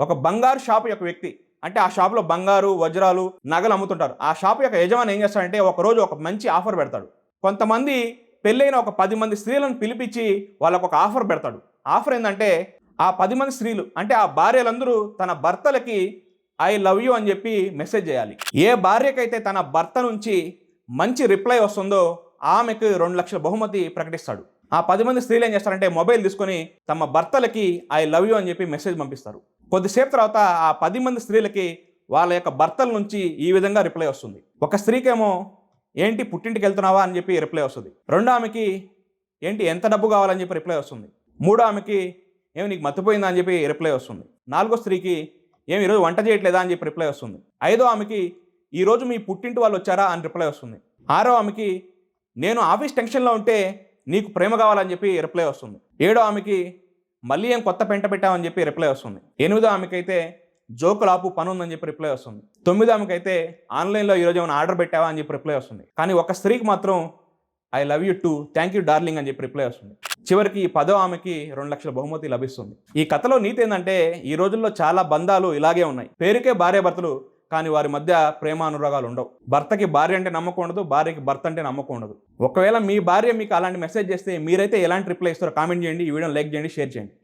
ఒక బంగారు షాపు యొక్క వ్యక్తి. అంటే ఆ షాపులో బంగారు వజ్రాలు నగలు అమ్ముతుంటారు. ఆ షాపు యొక్క యజమాని ఏం చేస్తాడంటే ఒక రోజు ఒక మంచి ఆఫర్ పెడతాడు. కొంతమంది పెళ్ళైన ఒక పది మంది స్త్రీలను పిలిపించి వాళ్ళకు ఒక ఆఫర్ పెడతాడు. ఆఫర్ ఏంటంటే ఆ పది మంది స్త్రీలు అంటే ఆ భార్యలందరూ తన భర్తలకి ఐ లవ్ యూ అని చెప్పి మెసేజ్ చేయాలి. ఏ భార్యకైతే తన భర్త నుంచి మంచి రిప్లై వస్తుందో ఆమెకు రెండు లక్షల బహుమతి ప్రకటిస్తాడు. ఆ పది మంది స్త్రీలు ఏం చేస్తారంటే మొబైల్ తీసుకొని తమ భర్తలకి ఐ లవ్ యూ అని చెప్పి మెసేజ్ పంపిస్తారు. కొద్దిసేపు తర్వాత ఆ పది మంది స్త్రీలకి వాళ్ళ యొక్క భర్తల నుంచి ఈ విధంగా రిప్లై వస్తుంది. ఒక స్త్రీకేమో ఏంటి పుట్టింటికి వెళ్తున్నావా? అని చెప్పి రిప్లై వస్తుంది. రెండో ఆమెకి ఏంటి ఎంత డబ్బు కావాలని చెప్పి రిప్లై వస్తుంది? మూడో ఆమెకి ఏమి నీకు మర్చిపోయిందా అని చెప్పి రిప్లై వస్తుంది. నాలుగో స్త్రీకి ఏమి ఈరోజు వంట చేయట్లేదా? అని చెప్పి రిప్లై వస్తుంది. ఐదో ఆమెకి ఈరోజు మీ పుట్టింటి వాళ్ళు వచ్చారా? అని రిప్లై వస్తుంది. ఆరో ఆమెకి నేను ఆఫీస్ టెన్షన్లో ఉంటే నీకు ప్రేమ కావాలని చెప్పి రిప్లై వస్తుంది. ఏడో ఆమెకి మళ్ళీ ఏం కొత్త పెంట పెట్టామని చెప్పి రిప్లై వస్తుంది. ఎనిమిదో ఆమెకైతే జోకులు ఆపు పని ఉందని చెప్పి రిప్లై వస్తుంది. తొమ్మిదో ఆమెకైతే ఆన్లైన్లో ఈరోజు ఏమైనా ఆర్డర్ పెట్టావా అని చెప్పి రిప్లై వస్తుంది. కానీ ఒక స్త్రీకి మాత్రం I love you too thank you darling అని చెప్పి రిప్లై వస్తుంది. చివరికి ఈ పదో ఆమెకి రెండు లక్షల బహుమతి లభిస్తుంది. ఈ కథలో నీతి ఏంటంటే ఈ రోజుల్లో చాలా బంధాలు ఇలాగే ఉన్నాయి. పేరుకే భార్యాభర్తలు కానీ వారి మధ్య ప్రేమానురాగాలు ఉండవు. భర్తకి భార్య అంటే నమ్మకం ఉండదు భార్యకి భర్త అంటే నమ్మకం ఉండదు. ఒకవేళ మీ భార్య మీకు అలాంటి మెసేజ్ చేస్తే మీరైతే ఎలాంటి రిప్లై ఇస్తారో కామెంట్ చేయండి ఈ వీడియో లైక్ చేయండి షేర్ చేయండి.